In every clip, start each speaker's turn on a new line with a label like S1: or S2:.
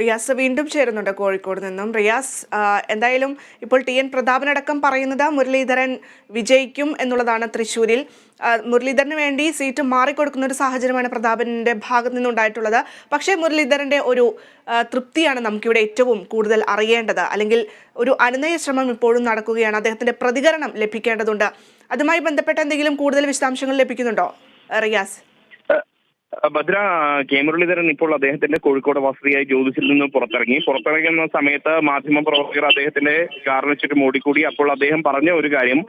S1: റിയാസ് വീണ്ടും ചേരുന്നുണ്ട് കോഴിക്കോട് നിന്നും. റിയാസ് എന്തായാലും ഇപ്പോൾ ടി എൻ പ്രതാപനടക്കം പറയുന്നത് മുരളീധരൻ വിജയിക്കും എന്നുള്ളതാണ് തൃശ്ശൂരിൽ. മുരളീധരന് വേണ്ടി സീറ്റ് മാറിക്കൊടുക്കുന്ന ഒരു സാഹചര്യമാണ് പ്രതാപന്റെ ഭാഗത്തു നിന്നുണ്ടായിട്ടുള്ളത്. പക്ഷേ മുരളീധരന്റെ ഒരു തൃപ്തിയാണ് നമുക്കിവിടെ ഏറ്റവും കൂടുതൽ അറിയേണ്ടത്. അല്ലെങ്കിൽ ഒരു അനുനയ ശ്രമം ഇപ്പോഴും നടക്കുകയാണ്. അദ്ദേഹത്തിന്റെ പ്രതികരണം ലഭിക്കേണ്ടതുണ്ട്. അതുമായി ബന്ധപ്പെട്ട എന്തെങ്കിലും കൂടുതൽ വിശദാംശങ്ങൾ ലഭിക്കുന്നുണ്ടോ റിയാസ്?
S2: ഭദ്ര കെ മുരളീധരൻ ഇപ്പോൾ അദ്ദേഹത്തിന്റെ കോഴിക്കോട് വസതിയായി ജ്യോതിഷിൽ നിന്ന് പുറത്തിറങ്ങി. പുറത്തിറങ്ങുന്ന സമയത്ത് മാധ്യമ പ്രവർത്തകർ അദ്ദേഹത്തിന്റെ കാറിന് ചുറ്റും ഓടിക്കൂടി അപ്പോൾ അദ്ദേഹം പറഞ്ഞ ഒരു കാര്യം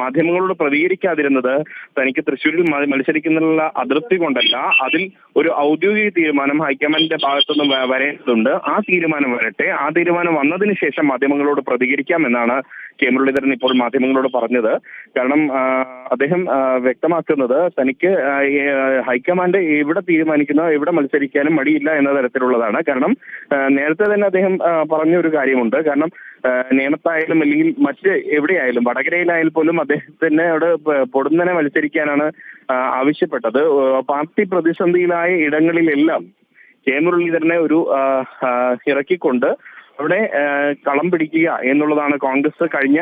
S2: മാധ്യമങ്ങളോട് പ്രതികരിക്കാതിരുന്നത് തനിക്ക് തൃശ്ശൂരിൽ മത്സരിക്കുന്നതിനുള്ള അതൃപ്തി കൊണ്ടല്ല. അതിൽ ഒരു ഔദ്യോഗിക തീരുമാനം ഹൈക്കമാൻഡിന്റെ ഭാഗത്തുനിന്ന് വരേണ്ടതുണ്ട്. ആ തീരുമാനം വരട്ടെ. ആ തീരുമാനം വന്നതിന് ശേഷം മാധ്യമങ്ങളോട് പ്രതികരിക്കാമെന്നാണ് കെ മുരളീധരൻ ഇപ്പോൾ മാധ്യമങ്ങളോട് പറഞ്ഞത്. കാരണം അദ്ദേഹം വ്യക്തമാക്കുന്നത് തനിക്ക് ഹൈക്കമാൻഡ് എവിടെ തീരുമാനിക്കുന്നോ എവിടെ മത്സരിക്കാനും മടിയില്ല എന്ന തരത്തിലുള്ളതാണ്. കാരണം നേരത്തെ തന്നെ അദ്ദേഹം പറഞ്ഞ ഒരു കാര്യമുണ്ട്. കാരണം നിയമത്തായാലും അല്ലെങ്കിൽ മറ്റ് എവിടെയായാലും വടകരയിലായാൽ പോലും അദ്ദേഹത്തിന് അവിടെ പൊടുന്നനെ മത്സരിക്കാനാണ് ആവശ്യപ്പെട്ടത്. പാർട്ടി പ്രതിസന്ധിയിലായ ഇടങ്ങളിലെല്ലാം കെ മുരളീധരനെ ഒരു ഇറക്കിക്കൊണ്ട് അവിടെ കളം പിടിക്കുക എന്നുള്ളതാണ് കോൺഗ്രസ് കഴിഞ്ഞ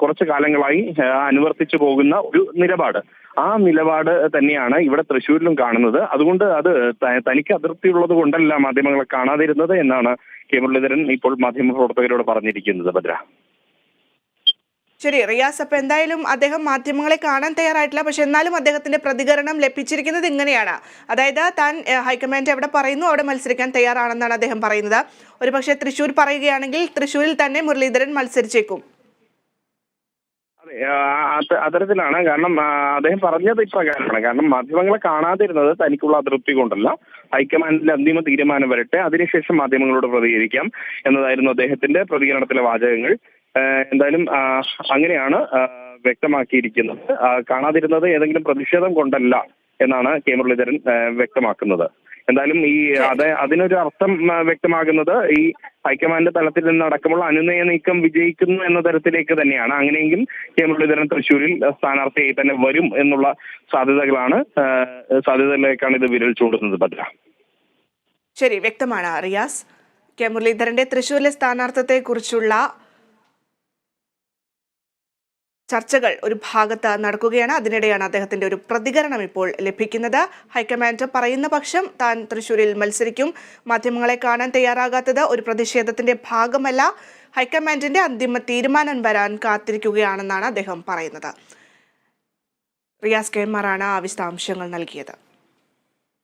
S2: കുറച്ച് കാലങ്ങളായി അനുവർത്തിച്ചു പോകുന്ന ഒരു നിലപാട്. ആ നിലപാട് തന്നെയാണ് ഇവിടെ തൃശ്ശൂരിലും കാണുന്നത്. അതുകൊണ്ട് അത് തനിക്ക് അതിർത്തി ഉള്ളത് കൊണ്ടല്ല മാധ്യമങ്ങളെ കാണാതിരുന്നത് എന്നാണ് കെ മുരളീധരൻ ഇപ്പോൾ മാധ്യമ പ്രവർത്തകരോട് പറഞ്ഞിരിക്കുന്നത് ഭദ്ര.
S1: ശരി റിയാസ് അപ്പൊ എന്തായാലും അദ്ദേഹം മാധ്യമങ്ങളെ കാണാൻ തയ്യാറായിട്ടില്ല. പക്ഷെ എന്നാലും അദ്ദേഹത്തിന്റെ പ്രതികരണം ലഭിച്ചിരിക്കുന്നത് ഇങ്ങനെയാണ്. അതായത് താൻ ഹൈക്കമാൻഡ് എവിടെ പറയുന്നു അവിടെ മത്സരിക്കാൻ തയ്യാറാണെന്നാണ് അദ്ദേഹം പറയുന്നത്. ഒരു പക്ഷേ തൃശ്ശൂർ പറയുകയാണെങ്കിൽ തൃശ്ശൂരിൽ തന്നെ മുരളീധരൻ മത്സരിച്ചേക്കും.
S2: അതെ അത്തരത്തിലാണ്. കാരണം അദ്ദേഹം പറഞ്ഞത് ഇപ്രകാരമാണ്. കാരണം മാധ്യമങ്ങളെ കാണാതിരുന്നത് തനിക്കുള്ള അതൃപ്തി കൊണ്ടല്ല. ഹൈക്കമാൻഡിന്റെ അന്തിമ തീരുമാനം വരട്ടെ. അതിനുശേഷം മാധ്യമങ്ങളോട് പ്രതികരിക്കാം എന്നതായിരുന്നു അദ്ദേഹത്തിന്റെ പ്രതികരണത്തിലെ വാചകങ്ങൾ. എന്തായാലും അങ്ങനെയാണ് വ്യക്തമാക്കിയിരിക്കുന്നത്. കാണാതിരുന്നത് ഏതെങ്കിലും പ്രതിഷേധം കൊണ്ടല്ല എന്നാണ് കെ മുരളീധരൻ വ്യക്തമാക്കുന്നത്. എന്തായാലും ഈ അത് അതിനൊരു അർത്ഥം വ്യക്തമാകുന്നത് ഈ ഹൈക്കമാൻഡ് തലത്തിൽ നിന്നടക്കമുള്ള അനുനയ നീക്കം വിജയിക്കുന്നു എന്ന തരത്തിലേക്ക് തന്നെയാണ്. അങ്ങനെയെങ്കിൽ കെ മുരളീധരൻ തൃശ്ശൂരിൽ സ്ഥാനാർത്ഥിയായി തന്നെ വരും എന്നുള്ള സാധ്യതകളാണ് സാധ്യതകളിലേക്കാണ് ഇത് വിരൽ ചൂണ്ടുന്നത് ഭദ്ര.
S1: ശരി വ്യക്തമാണ് റിയാസ്. കെ മുരളീധരന്റെ തൃശ്ശൂരിലെ സ്ഥാനാർത്ഥത്തെക്കുറിച്ചുള്ള ചർച്ചകൾ ഒരു ഭാഗത്ത് നടക്കുകയാണ്. അതിനിടെയാണ് അദ്ദേഹത്തിന്റെ ഒരു പ്രതികരണം ഇപ്പോൾ ലഭിക്കുന്നത്. ഹൈക്കമാൻഡ് പറയുന്ന പക്ഷം താൻ തൃശ്ശൂരിൽ മത്സരിക്കും. മാധ്യമങ്ങളെ കാണാൻ തയ്യാറാകാത്തത് ഒരു പ്രതിഷേധത്തിന്റെ ഭാഗമല്ല. ഹൈക്കമാൻഡിന്റെ അന്തിമ തീരുമാനം വരാൻ കാത്തിരിക്കുകയാണെന്നാണ് അദ്ദേഹം പറയുന്നത്. റിയാസ് കെമാറാണ് ആ വിശദാംശങ്ങൾ നൽകിയത്.